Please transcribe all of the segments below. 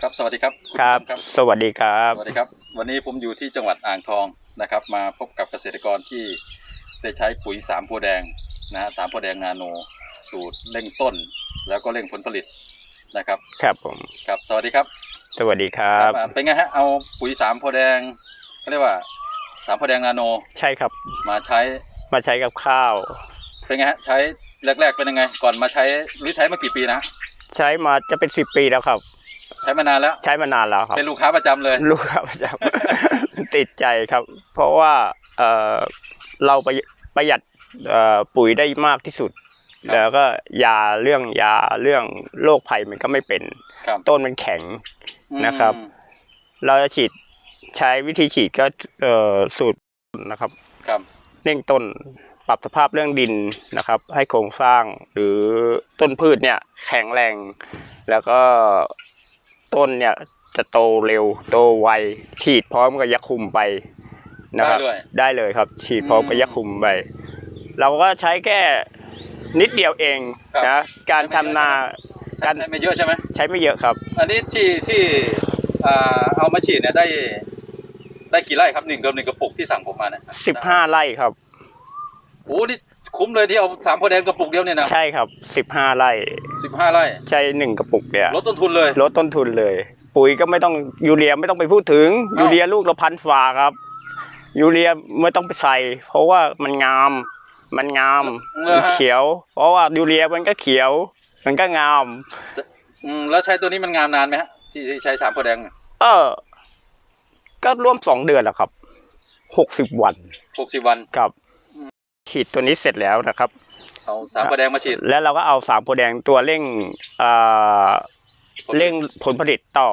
ครับสวัสดีครับณครับครับ สวัสดีครับ สวัสดีครับ วันนี้ผมอยู่ที่จังหวัดอ่างทองนะครับ มาพบกับเกษตรกรที่ได้ใช้ปุ๋ยสามโพธิ์แดงนะฮะสามโพธิ์แดงนาโน สูตรเร่งต้น แล้วก็เร่งผลผลิตนะครับ ครับผมครับสวัสดีครับ สวัสดีครับอ่าเป็นไงฮะเอาปุ๋ยสามโพธิ์แดงเขาเรียกว่าสามโพธิ์แดงนาโน ใช่ครับ มาใช้มาใช้กับข้าว เป็นไงฮะใช้แรกๆเป็นยังไง ก่อนมาใช้หรือใช้มากี่ปีนะใช้มาจะเป็นสิบปีแล้วครับ ใช้มานานแล้ว ใช้มานานแล้วครับ เป็นลูกค้าประจำเลย ลูกค้าประจำติดใจครับ เพราะว่าเอ่อเราประหยัดประหยัดเอ่อปุ๋ยได้มากที่สุดครับแล้วก็ยาเรื่องยาเรื่องโรคภัยมันก็ไม่เป็นครับต้นมันแข็งนะครับอืมเราจะฉีดใช้วิธีฉีดก็เอ่อสูตรนะครับครับเร่งต้นปรับสภาพเรื่องดินนะครับ ให้โครงสร้างหรือต้นพืชเนี่ยแข็งแรง แล้วก็ ต้นเนี่ยจะโตเร็วโตไวฉีดพร้อมกับยาคุมไปนะครับได้ด้วย ได้เลยครับ ฉีดพร้อมกับยาคุมไป เราก็ใช้แค่นิดเดียวเองครับ นะการทำนา ใช้ใช้ไม่เยอะใช่ไหมใช้ไม่เยอะครับ อันนี้ที่ที่อ่าเอามาฉีดเนี่ยได้ ได้กี่ไร่ครับหนึ่งกับหนึ่งกระปุกที่สั่งผมมาเนี่ยสิบห้าไร่ครับ โอ้นี่ คุ้มเลยที่เอาสามโพธิ์แดงกระปุกเดียวเนี่ยนะใช่ครับสิบห้าไร่ สิบห้าไร่ใช้หนึ่งกระปุกเนี่ยลดต้นทุนเลย ลดต้นทุนเลย ปุ๋ยก็ไม่ต้องยูเรียไม่ต้องไปพูดถึงอ้าวยูเรียลูกละพันฝ่าครับ ยูเรียไม่ต้องไปใส่ เพราะว่ามันงาม มันงามเหรอฮะเขียว เพราะว่ายูเรียมันก็เขียว มันก็งาม อืมแล้วใช้ตัวนี้มันงามนานไหมฮะที่ที่ใช้สามโพธิ์แดงเออ ก็ร่วมสองเดือนแล้วครับหกสิบวัน หกสิบวัน ครับ ฉีดตัวนี้เสร็จแล้วนะครับเอาสามโพธิ์แดงมาฉีด แล้วเราก็เอาสามโพธิ์แดงตัวเร่งอ่าเร่งผลผลิตต่อ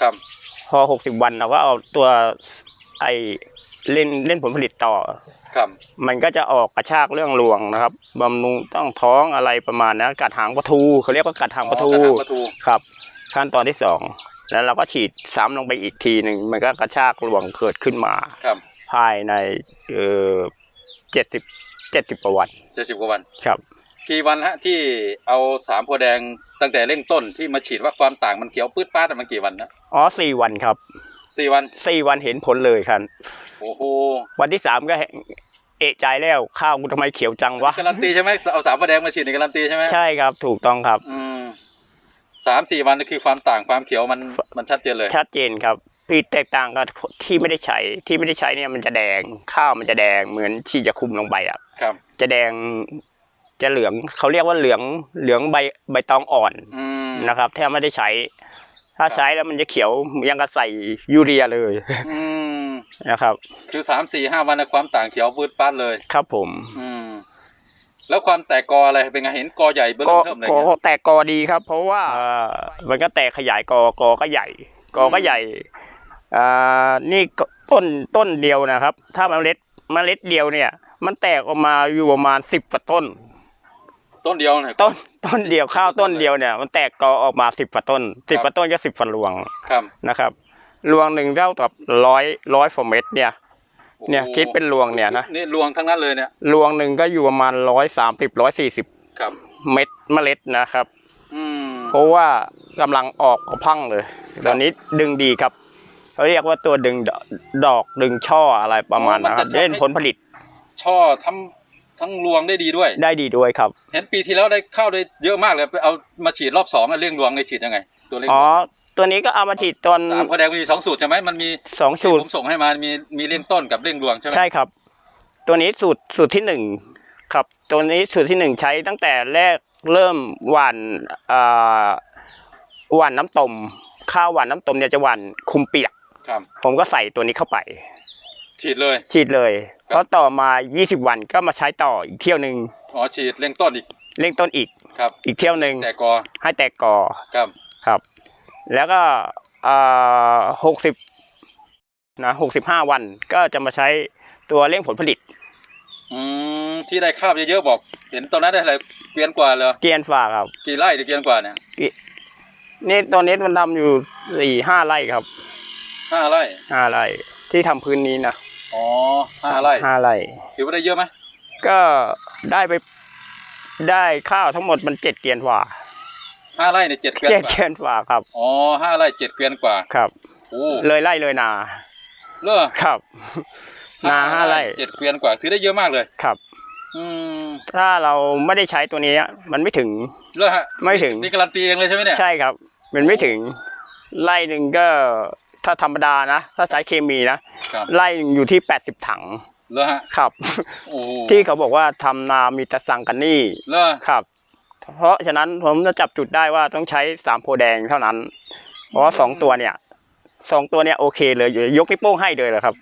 ครับ พอหกสิบวันเราก็เอาตัวไอเล่นเล่นผลผลิตต่อ ครับ มันก็จะออกกระชากเรื่องรวงนะครับบำรุงต้องท้องอะไรประมาณนั้นกัดหางปลาทูเขาเรียกว่ากัดหางปลาทูอ๋อกระถางปลาทูครับ ขั้นตอนที่สองแล้วเราก็ฉีดซ้ำลงไปอีกทีหนึ่งมันก็กระชากรวงเกิดขึ้นมาครับภายในเอ่อ เจ็ดสิบเจ็ดสิบกว่าวันเจ็ดสิบกว่าวันครับ กี่วันฮะที่เอาสามโพธิ์แดงตั้งแต่เร่งต้นที่มาฉีดว่าความต่างมันเขียวปื้ดป้าดมันกี่วันนะอ๋อสี่วันครับสี่วันสี่วันเห็นผลเลยครับโอ้โหวันที่สามก็เอะใจแล้วข้าวกูทำไมเขียวจังวะการันตีใช่ไหมเอาสามโพธิ์แดงมาฉีดในการันตีใช่ไหมใช่ครับ ถูกต้องครับอืมสามสี่วันนี่คือความต่างความเขียวมันมันชัดเจนเลย ชัดเจนครับ ที่แตกต่างกับที่ไม่ได้ใช้ที่ไม่ได้ใช้เนี่ยมันจะแดงข้าวมันจะแดงเหมือนที่จะคุมลงไปอะครับ จะแดงจะเหลืองเขาเรียกว่าเหลืองเหลืองใบใบตองอ่อนอืมนะครับถ้าไม่ได้ใช้ ถ้าครับใช้แล้วมันจะเขียวยังกับใส่ยูเรียเลยอืมนะครับ คือสามสี่ห้าวันนะความต่างเขียวปื้ดป้าดเลย ครับผม อืมแล้วความแตกกออะไรเป็นไงเห็นกอใหญ่เบิ้ลก็เทิมเลยก็เนี่ยแตกกอดีครับ เพราะว่าเอ่อมันก็แตกขยายกอกอก็ใหญ่ กอก็ใหญ่ อ่านี่ก็ต้นต้นเดียวนะครับ ถ้าเมล็ดเมล็ดเดียวเนี่ย มันแตกออกมาอยู่ประมาณสิบกว่าต้น ต้นเดียวเนี่ยต้นต้นเดียวข้าวต้นเดียวเนี่ย มันแตกกอออกมาสิบกว่าต้นสิบกว่าต้นก็สิบฝันรวงครับนะครับรวงหนึ่งเท่ากับร้อยร้อยฟอร์เมตรเนี่ยโอ้โหเนี่ยคิดเป็นรวงเนี่ยนะนี่รวงทั้งนั้นเลยเนี่ยรวงหนึ่งก็อยู่ประมาณร้อยสามสิบร้อยสี่สิบครับเม็ดเมล็ดนะครับอืมเพราะว่ากำลังออกกระพังเลย ตอนนี้ดึงดีครับ เขาเรียกว่าตัวดึงดอกดอกดึงช่ออะไรประมาณนะครับเล่นผลผลิตช่อทั้งทั้งรวงได้ดีด้วย ได้ดีด้วยครับ เห็นปีที่แล้วได้เข้าได้เยอะมากเลยไปเอามาฉีดรอบสองอะเร่งรวงในฉีดยังไง ตัวเร่งรอ๋อวงตัวนี้ก็เอามาฉีดตอนสามโพธิ์แดงมีสองสูตรใช่ไหมมันมีสองที่สูตร ผมส่งให้มามีมีเร่งต้นกับเร่งรวงใช่ไหมใช่ครับ ตัวนี้สูตรสูตรที่หนึ่งครับ ตัวนี้สูตรที่หนึ่งใช้ตั้งแต่แรกเริ่มหว่านอ่าหว่านน้ำต้มข้าวหว่านน้ำต้มเนี่ยจะหว่านคุมเปียก ครับผมก็ใส่ตัวนี้เข้าไป ฉีดเลย ฉีดเลยครับเพราะต่อมา 20 วันก็มาใช้ต่ออีกเที่ยวหนึ่งอ๋อฉีดเร่งต้นอีกเร่งต้นอีกครับ อีกเที่ยวหนึ่งแต่กอให้แตกกอครับครับ แล้วก็อ่าหกสิบนะหกสิบห้าวันก็จะมาใช้ตัวเร่งผลผลิต อืมที่ได้ข้าวเยอะๆบอก เห็นตอนนั้นได้อะไรเกวียนกว่าเลยเกียนฝากครับ กี่ไร่หรือเกวียนกว่าเนี่ยนี่ตอนนี้มันทำอยู่สี่ห้าไร่ครับ ห้าไร่ห้าไร่ที่ทำพื้นนี้นะอ๋อห้าไร่ห้าไร่ถือว่าได้เยอะไหมก็ได้ไปได้ข้าวทั้งหมดมันเจ็ดเกียนกว่าห้าไร่เนี่ยเจ็ดเกวียนเจ็ดกว่าเดือนกว่าครับอ๋อห้าไร่เจ็ดเกวียนกว่าครับโอ้เลยไร่เลยนาเลอครับ นาห้าไร่เจ็ดเกวียนกว่าซื้อได้เยอะมากเลยครับ อืมถ้าเราไม่ได้ใช้ตัวนี้มันไม่ถึงเลอฮะไม่ถึงนี่การันตีเองเลยใช่ไหมเนี่ยใช่ครับ มันไม่ถึง ไร่หนึ่งก็ถ้าธรรมดานะ ถ้าใช้เคมีนะ ครับไร่หนึ่งอยู่ที่แปดสิบถังเลอฮะครับ โอ้ที่เขาบอกว่าทำนามีแต่สั่งกันนี่เลอครับ เพราะฉะนั้นผมจะจับจุดได้ว่าต้องใช้สามโพธิ์แดงเท่านั้น เพราะว่าสองตัวเนี่ยสองตัวเนี่ยโอเคเลยยกนิ้วโป้งให้เลยเหรอครับ